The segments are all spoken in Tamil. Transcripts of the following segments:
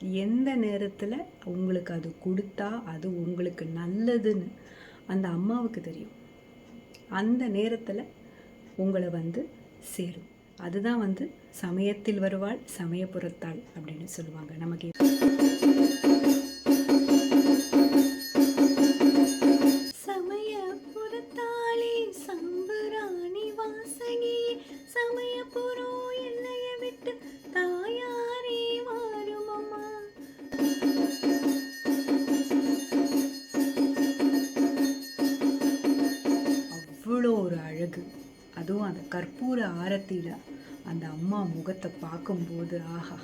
எந்த நேரத்தில் உங்களுக்கு அது கொடுத்தா அது உங்களுக்கு நல்லதுன்னு அந்த அம்மாவுக்கு தெரியும். அந்த நேரத்தில் உங்களை வந்து சேரும். அதுதான் வந்து சமயத்தில் வருவாள் சமயபுறத்தாள் அப்படின்னு சொல்லுவாங்க. நமக்கு கற்பூர ஆரத்தியில் அந்த அம்மா முகத்தை பார்க்கும்போது ஆஹா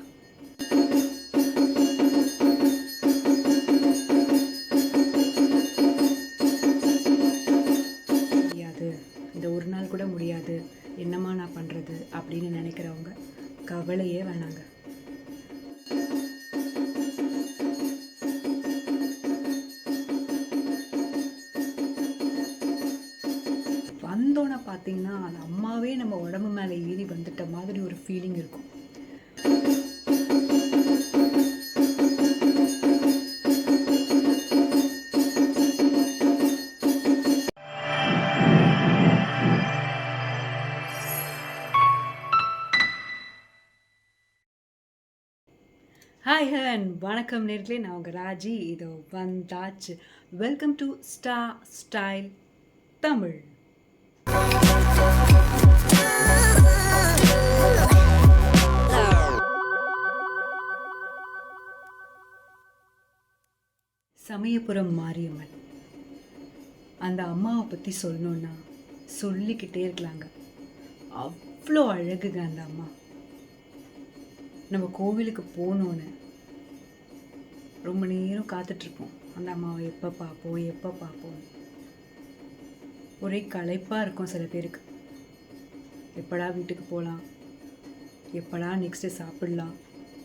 பார்த்தீங்கன்னா அது அம்மாவே நம்ம உடம்பு மேலே ஏறி வந்துட்ட மாதிரி ஒரு ஃபீலிங் இருக்கும். ஹாய் ஹன் வணக்கம். நேர்களே நான் உங்கள் ராஜி. இதோ வந்தாச்சு. வெல்கம் டு ஸ்டா ஸ்டைல் தமிழ் சமயபுரம் மாரியம்மன். அந்த அம்மாவை பற்றி சொல்லணுன்னா சொல்லிக்கிட்டே இருக்கலாங்க. அவ்வளோ அழகுங்க அந்த அம்மா. நம்ம கோவிலுக்கு போனோன்னு ரொம்ப நேரம் காத்துட்ருப்போம் அந்த அம்மாவை எப்போ பார்ப்போம் எப்போ பார்ப்போம் ஒரே களைப்பாக இருக்கும் சில பேருக்கு. எப்படா வீட்டுக்கு போகலாம் எப்படா நெக்ஸ்ட்டு சாப்பிடலாம்?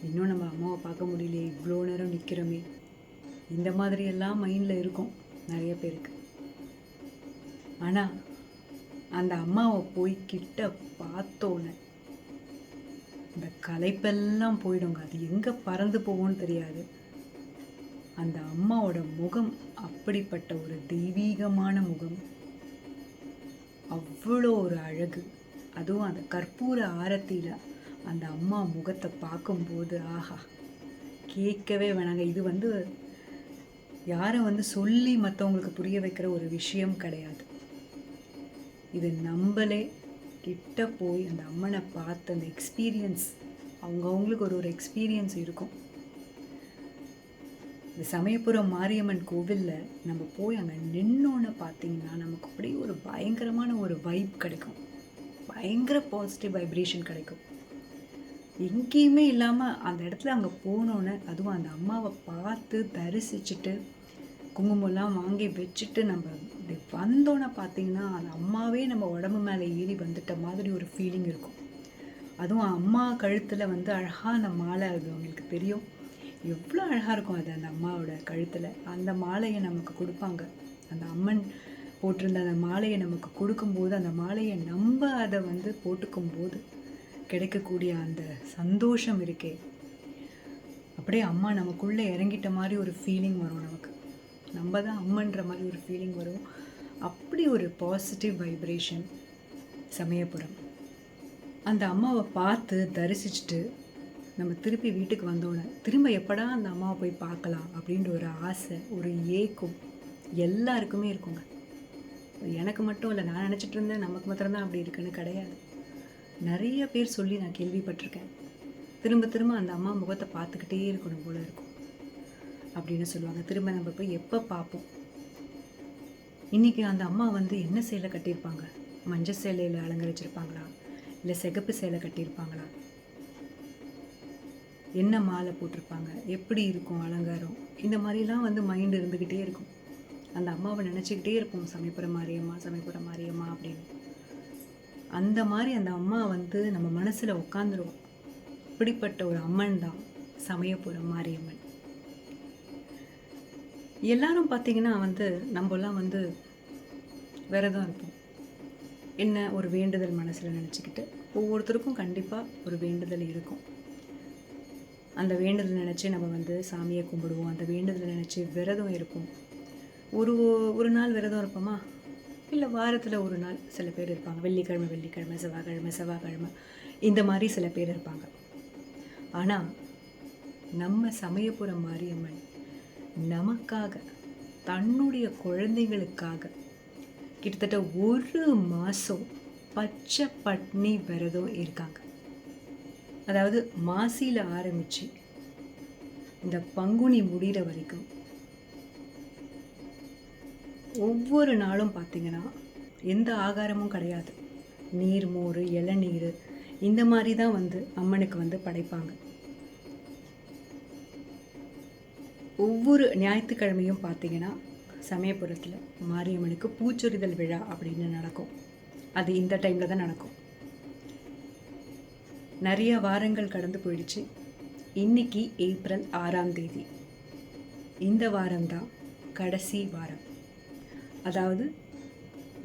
இன்னும் நம்ம அம்மாவை பார்க்க முடியலையே இவ்வளோ நேரம் நிற்கிறோமே இந்த மாதிரியெல்லாம் மைண்டில் இருக்கும் நிறைய பேருக்கு. ஆனால் அந்த அம்மாவை போய் கிட்ட பார்த்தோன்னே இந்த களைப்பெல்லாம் போயிடுங்க. அது எங்கே பறந்து போகும்னு தெரியாது. அந்த அம்மாவோட முகம் அப்படிப்பட்ட ஒரு தெய்வீகமான முகம். அவ்வளோ ஒரு அழகு. அதுவும் அந்த கற்பூர ஆரத்தியில் அந்த அம்மா முகத்தை பார்க்கும்போது ஆஹா கேட்கவே வேணாங்க. இது வந்து யாரும் வந்து சொல்லி மற்றவங்களுக்கு புரிய வைக்கிற ஒரு விஷயம் கிடையாது. இது நம்மளே கிட்ட போய் அந்த அம்மனை பார்த்து அந்த எக்ஸ்பீரியன்ஸ் அவங்கவுங்களுக்கு ஒரு ஒரு எக்ஸ்பீரியன்ஸ் இருக்கும். இந்த சமயபுரம் மாரியம்மன் கோவிலில் நம்ம போய் அங்கே நின்னோன்னு பார்த்தீங்கன்னா நமக்கு அப்படியே ஒரு பயங்கரமான ஒரு வைப் கிடைக்கும். பயங்கர பாசிட்டிவ் வைப்ரேஷன் கிடைக்கும். எங்கேயுமே இல்லாமல் அந்த இடத்துல அங்கே போனோன்னே அதுவும் அந்த அம்மாவை பார்த்து தரிசிச்சுட்டு குங்குமம்லாம் வாங்கி வச்சுட்டு நம்ம இப்படி வந்தோன்னே பார்த்தீங்கன்னா அந்த அம்மாவே நம்ம உடம்பு மேலே ஏறி வந்துட்ட மாதிரி ஒரு ஃபீலிங் இருக்கும். அதுவும் அம்மா கழுத்தில் வந்து அழகாக அந்த மாலை அது அவங்களுக்கு தெரியும். எவ்வளோ அழகாக இருக்கும் அது அந்த அம்மாவோட கழுத்தில். அந்த மாலையை நமக்கு கொடுப்பாங்க. அந்த அம்மன் போட்டிருந்த அந்த மாலையை நமக்கு கொடுக்கும்போது அந்த மாலையை நம்ம அதை வந்து போட்டுக்கும் போது கிடைக்கக்கூடிய அந்த சந்தோஷம் இருக்கே. அப்படியே அம்மா நமக்குள்ளே இறங்கிட்ட மாதிரி ஒரு ஃபீலிங் வரும் நமக்கு. நம்ம தான் அம்மன்ற மாதிரி ஒரு ஃபீலிங் வரும். அப்படி ஒரு பாசிட்டிவ் வைப்ரேஷன் சமயபுரம். அந்த அம்மாவை பார்த்து தரிசிச்சுட்டு நம்ம திருப்பி வீட்டுக்கு வந்தோடனே திரும்ப எப்படா அந்த அம்மாவை போய் பார்க்கலாம்? அப்படின்ற ஒரு ஆசை ஒரு ஏக்கம் எல்லாருக்குமே இருக்குங்க. எனக்கு மட்டும் இல்லை நான் நினச்சிட்டு இருந்தேன் நமக்கு மாத்திரம்தான் அப்படி இருக்குன்னு கிடையாது. நிறைய பேர் சொல்லி நான் கேள்விப்பட்டிருக்கேன். திரும்ப திரும்ப அந்த அம்மா முகத்தை பார்த்துக்கிட்டே இருக்கணும் போல இருக்கும் அப்படின்னு சொல்லுவாங்க. திரும்ப நம்ம போய் எப்போ பார்ப்போம்? இன்றைக்கி அந்த அம்மா வந்து என்ன சேலை கட்டியிருப்பாங்க? மஞ்சள் சேலையில் அலங்கரிச்சிருப்பாங்களா? இல்லை சிகப்பு சேலை கட்டியிருப்பாங்களா? என்ன மாலை போட்டிருப்பாங்க எப்படி இருக்கும் அலங்காரம் இந்த மாதிரிலாம் வந்து மைண்டு இருந்துக்கிட்டே இருக்கும். அந்த அம்மாவை நினச்சிக்கிட்டே இருப்போம் சமைப்புற மாரியம்மா சமைப்புற மாரியம்மா அப்படின்னு. அந்த மாதிரி அந்த அம்மா வந்து நம்ம மனசில் உட்காந்துருவோம் இப்படிப்பட்ட ஒரு அம்மன் தான் சமயபுரம் மாரியம்மன். எல்லாரும் பார்த்தீங்கன்னா வந்து நம்மலாம் வந்து விரதம் இருப்போம். என்ன ஒரு வேண்டுதல் மனசில் நினச்சிக்கிட்டு ஒவ்வொருத்தருக்கும் கண்டிப்பாக ஒரு வேண்டுதல் இருக்கும். அந்த வேண்டுதல் நினச்சி நம்ம வந்து சாமியை கும்பிடுவோம். அந்த வேண்டுதல் நினச்சி விரதம் இருக்கும் ஒரு ஒரு நாள் விரதம் இருப்போமா? இல்லை வாரத்தில் ஒரு நாள் சில பேர் இருப்பாங்க. வெள்ளிக்கிழமை வெள்ளிக்கிழமை செவ்வாய்க்கிழமை செவ்வாய்க்கிழமை. இந்த மாதிரி சில பேர் இருப்பாங்க. ஆனால் நம்ம சமயபுரம் மாரியம்மன் நமக்காக தன்னுடைய குழந்தைங்களுக்காக கிட்டத்தட்ட ஒரு மாதம் பச்சை பட்னி விரதம் இருக்காங்க. அதாவது மாசியில் ஆரம்பித்து இந்த பங்குனி முடிகிற வரைக்கும் ஒவ்வொரு நாளும் பார்த்தீங்கன்னா எந்த ஆகாரமும் கிடையாது. நீர் மோர் இளநீர் இந்த மாதிரி தான் வந்து அம்மனுக்கு வந்து படைப்பாங்க. ஒவ்வொரு ஞாயிற்றுக்கிழமையும் பார்த்தீங்கன்னா சமயபுரத்தில் மாரியம்மனுக்கு பூச்சொரிதல் விழா அப்படின்னு நடக்கும். அது இந்த டைமில் தான் நடக்கும். நிறைய வாரங்கள் கடந்து போயிடுச்சு. இன்னைக்கு ஏப்ரல் ஆறாம் தேதி. இந்த வாரம்தான் கடைசி வாரம். அதாவது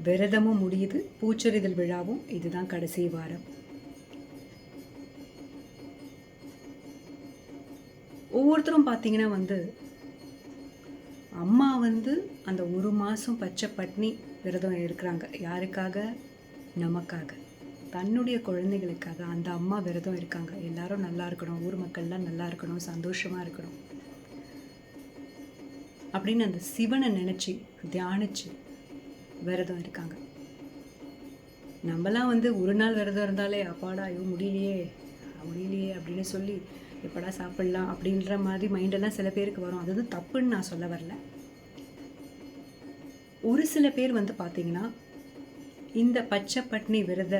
விரதமும் முடியுது பூச்சொரிதல் விழாவும் இதுதான் கடைசி வாரம். ஒவ்வொருத்தரும் பார்த்தீங்கன்னா வந்து அம்மா வந்து அந்த ஒரு மாதம் பச்சை பட்னி விரதம் இருக்கிறாங்க. யாருக்காக? நமக்காக. தன்னுடைய குழந்தைகளுக்காக அந்த அம்மா விரதம் இருக்காங்க. எல்லாரும் நல்லா இருக்கணும். ஊர் மக்கள்லாம் நல்லா இருக்கணும். சந்தோஷமாக இருக்கணும். அப்படின்னு அந்த சிவனை நினச்சி தியானிச்சு விரதம் இருக்காங்க. நம்மலாம் வந்து ஒரு நாள் விரதம் இருந்தாலே அப்பாடா ஐயோ முடியலையே முடியலையே அப்படின்னு சொல்லி எப்படா சாப்பிட்லாம் அப்படின்ற மாதிரி மைண்டெல்லாம் சில பேருக்கு வரும். அது வந்து தப்புன்னு நான் சொல்ல வரல. ஒரு சில பேர் வந்து பார்த்தீங்கன்னா இந்த பச்சை பட்னி விரத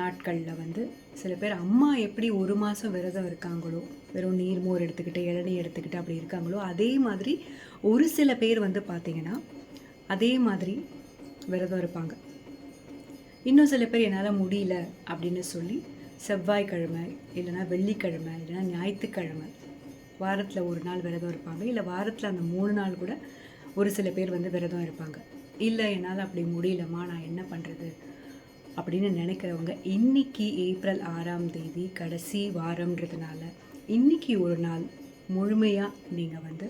நாட்களில் வந்து சில பேர் அம்மா எப்படி ஒரு மாதம் விரதம் இருக்காங்களோ வெறும் நீர் மோர் எடுத்துக்கிட்டு இளநீர் எடுத்துக்கிட்டு அப்படி இருக்காங்களோ அதே மாதிரி ஒரு சில பேர் வந்து பார்த்தீங்கன்னா அதே மாதிரி விரதம் இருப்பாங்க. இன்னும் சில பேர் என்னால் முடியல அப்படின்னு சொல்லி செவ்வாய்க்கிழமை இல்லைன்னா வெள்ளிக்கிழமை இல்லைன்னா ஞாயிற்றுக்கிழமை வாரத்தில் ஒரு நாள் விரதம் இருப்பாங்க. இல்லை வாரத்தில் அந்த மூணு நாள் கூட ஒரு சில பேர் வந்து விரதம் இருப்பாங்க. இல்லை என்னால் அப்படி முடியலம்மா நான் என்ன பண்ணுறது அப்படின்னு நினைக்கிறவங்க இன்னைக்கு ஏப்ரல் ஆறாம் தேதி கடைசி வாரம்ன்றதுனால இன்னைக்கு ஒரு நாள் முழுமையாக நீங்கள் வந்து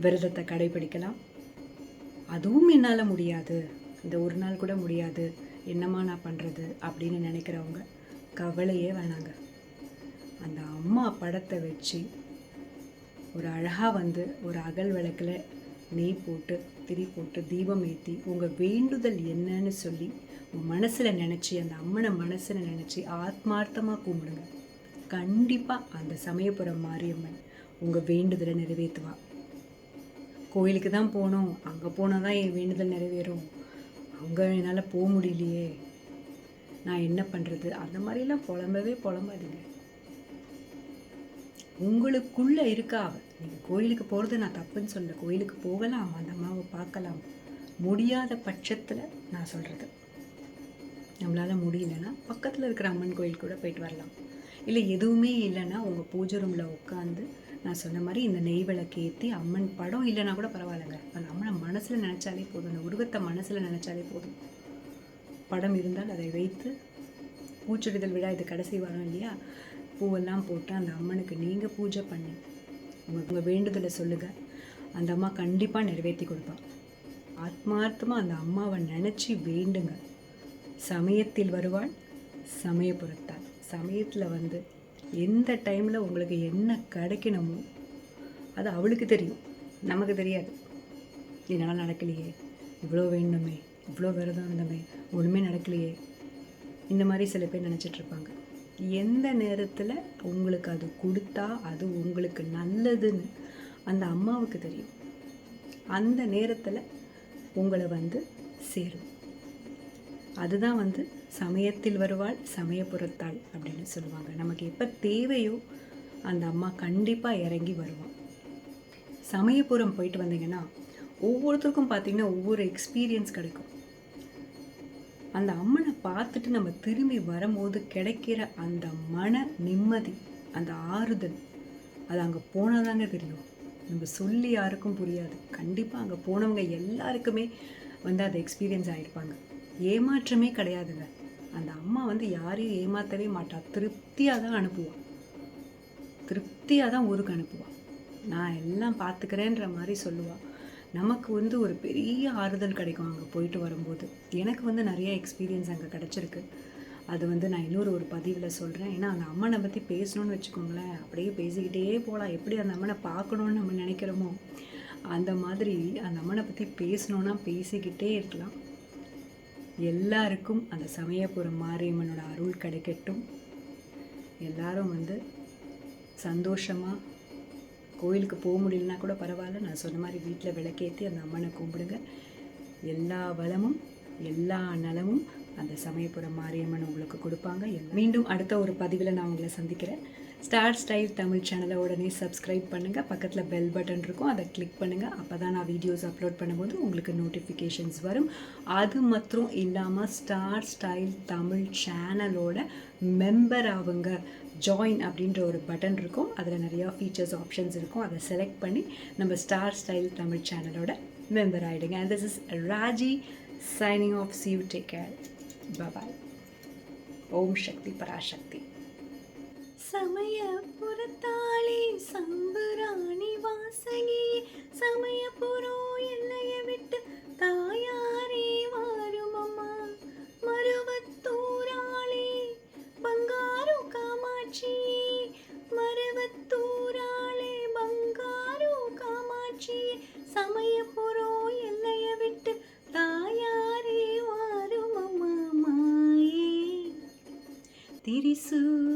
விரதத்தை கடைபிடிக்கலாம். அதுவும் என்னால் முடியாது. இந்த ஒரு நாள் கூட முடியாது. என்னம்மா நான் பண்ணுறது அப்படின்னு நினைக்கிறவங்க கவலையே வேணாங்க. அந்த அம்மா படத்தை வச்சு ஒரு அழகாக வந்து ஒரு அகல் விளக்கில் நெய் போட்டு திரி போட்டு தீபம் ஏற்றி உங்கள் வேண்டுதல் என்னன்னு சொல்லி உங்கள் மனசில் நினச்சி அந்த அம்மனை மனசில் நினச்சி ஆத்மார்த்தமாக கும்பிடுங்க. கண்டிப்பாக அந்த சமயபுரம் மாரியம்மன் உங்கள் வேண்டுதலை நிறைவேற்றுவா. கோயிலுக்கு தான் போகணும் அங்கே போனால் தான் என் வேண்டுதல் நிறைவேறும். அங்கே என்னால் போக முடியலையே. நான் என்ன பண்ணுறது அந்த மாதிரிலாம் புலம்பவே புலம்பாதீங்க. உங்களுக்குள்ளே இருக்கா அவள் நீங்கள் கோயிலுக்கு போகிறது நான் தப்புன்னு சொல்ல கோயிலுக்கு போகலாம் அந்த அம்மாவை பார்க்கலாம். முடியாத பட்சத்தில் நான் சொல்கிறது நம்மளால் முடியலன்னா பக்கத்தில் இருக்கிற அம்மன் கோயில் கூட போயிட்டு வரலாம். இல்லை எதுவுமே இல்லைன்னா உங்கள் பூஜை ரூமில் உட்காந்து நான் சொன்ன மாதிரி இந்த நெய் விளக்கு ஏற்றி அம்மன் படம் இல்லைன்னா கூட பரவாயில்லைங்க. அந்த அம்மனை மனசில் நினச்சாலே போதும். அந்த உருவத்தை மனசில் நினச்சாலே போதும். படம் இருந்தால் அதை வைத்து பூச்சொடிதல் விழா இது கடைசி வாரம் இல்லையா? பூவெல்லாம் போட்டு அந்த அம்மனுக்கு நீங்கள் பூஜை பண்ணி உங்கள் உங்கள் வேண்டுதலை சொல்லுங்கள் அந்த அம்மா கண்டிப்பாக நிறைவேற்றி கொடுப்பான் ஆத்மார்த்தமாக அந்த அம்மாவை நினச்சி வேண்டுங்க. சமயத்தில் வருவாள் சமயபுரத்தாள் சமயத்தில் வந்து எந்த டைமில் உங்களுக்கு என்ன கிடைக்கணுமோ அது அவளுக்கு தெரியும். நமக்கு தெரியாது. என்னால் நடக்கலையே. இவ்வளோ வேணுமே இவ்வளோ விரதம் இருந்தமே ஒன்றுமே நடக்கலையே. இந்த மாதிரி சில பேர் நினச்சிட்ருப்பாங்க எந்த நேரத்தில் உங்களுக்கு அது கொடுத்தா அது உங்களுக்கு நல்லதுன்னு அந்த அம்மாவுக்கு தெரியும். அந்த நேரத்தில் உங்களை வந்து சேரும். அதுதான் வந்து சமயத்தில் வருவாள் சமயபுறத்தாள் அப்படின்னு சொல்லுவாங்க. நமக்கு எப்போ தேவையோ அந்த அம்மா கண்டிப்பாக இறங்கி வருவான் சமயபுரம் போயிட்டு வந்தீங்கன்னா ஒவ்வொருத்தருக்கும் பார்த்தீங்கன்னா ஒவ்வொரு எக்ஸ்பீரியன்ஸ் கிடைக்கும். அந்த அம்மன் பார்த்துட்டு நம்ம திரும்பி வரும்போது கிடைக்கிற அந்த மன நிம்மதி அந்த ஆறுதல் அது அங்கே போனாதாங்க தெரியும். நம்ம சொல்லி யாருக்கும் புரியாது. கண்டிப்பாக அங்கே போனவங்க எல்லாருக்குமே வந்து அதை எக்ஸ்பீரியன்ஸ் ஆகிருப்பாங்க ஏமாற்றமே கிடையாதுங்க. அந்த அம்மா வந்து யாரையும் ஏமாற்றவே மாட்டா. திருப்தியாக தான் அனுப்புவாள் திருப்தியாக தான் ஊருக்கு அனுப்புவாள் நான் எல்லாம் பார்த்துக்கிறேன்ற மாதிரி சொல்லுவாள் நமக்கு வந்து ஒரு பெரிய ஆறுதல் கிடைக்கும் அங்கே போயிட்டு வரும்போது. எனக்கு வந்து நிறைய எக்ஸ்பீரியன்ஸ் அங்கே கிடச்சிருக்கு. அது வந்து நான் இன்னொரு ஒரு பதிவில் சொல்கிறேன் ஏன்னா அந்த அம்மனை பற்றி பேசணும்னு வச்சுக்கோங்களேன். அப்படியே பேசிக்கிட்டே போகலாம் எப்படி அந்த அம்மனை பார்க்கணுன்னு நம்ம நினைக்கிறோமோ அந்த மாதிரி அந்த அம்மனை பற்றி பேசணுன்னா பேசிக்கிட்டே இருக்கலாம். எல்லாருக்கும் அந்த சமயபுரம் மாரியம்மனோட அருள் கிடைக்கட்டும். எல்லாரும் வந்து சந்தோஷமாக கோயிலுக்கு போக முடியலனா கூட பரவாயில்ல. நான் சொன்ன மாதிரி வீட்டில் விளக்கேற்றி அந்த அம்மனை கும்பிடுங்க. எல்லா வளமும் எல்லா நலமும் அந்த சமயபுரம் மாரியம்மன் உங்களுக்கு கொடுப்பாங்க. மீண்டும் அடுத்த ஒரு பதிவில் நான் உங்களை சந்திக்கிறேன். ஸ்டார் ஸ்டைல் தமிழ் சேனலை உடனே சப்ஸ்கிரைப் பண்ணுங்கள் பக்கத்தில் பெல் பட்டன் இருக்கும். அதை கிளிக் பண்ணுங்கள் அப்போ தான் நான் வீடியோஸ் அப்லோட் பண்ணும்போது உங்களுக்கு நோட்டிஃபிகேஷன்ஸ் வரும். அது மற்றும் இல்லாமல் ஸ்டார் ஸ்டைல் தமிழ் சேனலோட மெம்பர் ஆகுங்க ஜாயின் அப்படின்ற ஒரு பட்டன் இருக்கும். அதில் நிறையா ஃபீச்சர்ஸ் ஆப்ஷன்ஸ் இருக்கும். அதை செலக்ட் பண்ணி நம்ம ஸ்டார் ஸ்டைல் தமிழ் சேனலோட மெம்பர் ஆகிடுங்க and this is Raji signing off see you take care bye Om Shakti Parashakti. சமய புறத்தாளி சம்புராணி வாசகி. சமயபுரம் எல்லைய விட்டு தாயாரே வாருமம்மா. மருவத்தூராளே பங்காரு காமாட்சி. மருவத்தூராளே பங்காரு காமாட்சி. சமயபுரம் எல்லைய விட்டு தாயாரே வாருமம்மா மாயே. திரிசூல